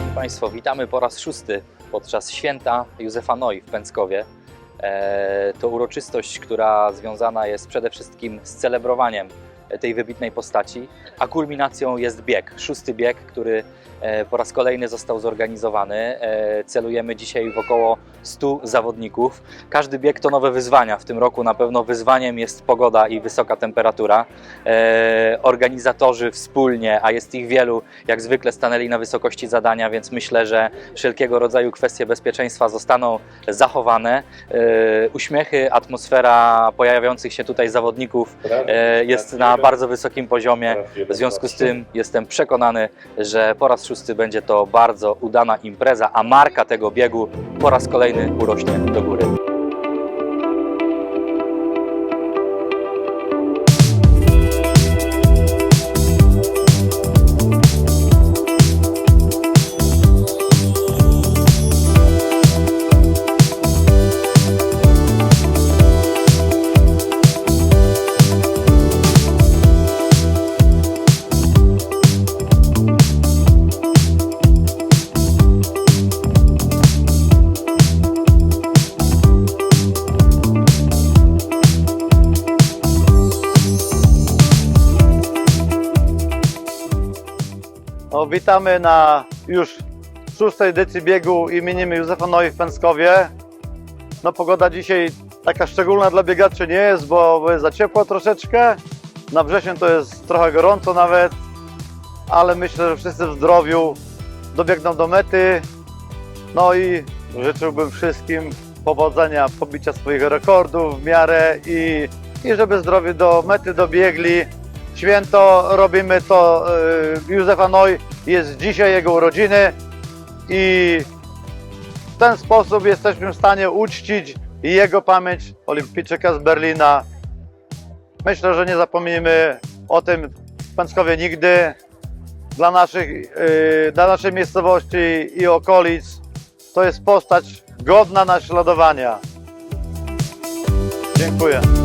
Państwo, witamy po raz szósty podczas święta Józefa Noi w Pęckowie. E, To uroczystość, która związana jest przede wszystkim z celebrowaniem tej wybitnej postaci, a kulminacją jest bieg, szósty bieg, który e, po raz kolejny został zorganizowany. E, Celujemy dzisiaj w około 100 zawodników. Każdy bieg to nowe wyzwania. W tym roku na pewno wyzwaniem jest pogoda i wysoka temperatura. E, Organizatorzy wspólnie, a jest ich wielu, jak zwykle stanęli na wysokości zadania, więc myślę, że wszelkiego rodzaju kwestie bezpieczeństwa zostaną zachowane. Uśmiechy, atmosfera pojawiających się tutaj zawodników jest na bardzo wysokim poziomie. W związku z tym jestem przekonany, że po raz szósty będzie to bardzo udana impreza, a marka tego biegu po raz kolejny urośnie do góry. No, witamy na już szóstej edycji biegu imieniem Józefa Noi w Pęckowie. No pogoda dzisiaj taka szczególna dla biegaczy nie jest, bo bo jest za ciepło troszeczkę. Na wrzesień to jest trochę gorąco nawet, ale myślę, że wszyscy w zdrowiu dobiegną do mety. No i życzyłbym wszystkim powodzenia, pobicia swoich rekordów w miarę i, i żeby zdrowie do mety dobiegli. Święto robimy to y, Józefa Noj, jest dzisiaj jego urodziny i w ten sposób jesteśmy w stanie uczcić jego pamięć olimpijczyka z Berlina. Myślę, że nie zapomnimy o tym w Pęckowie nigdy. Dla, naszych, y, dla naszej miejscowości i okolic to jest postać godna naśladowania. Dziękuję.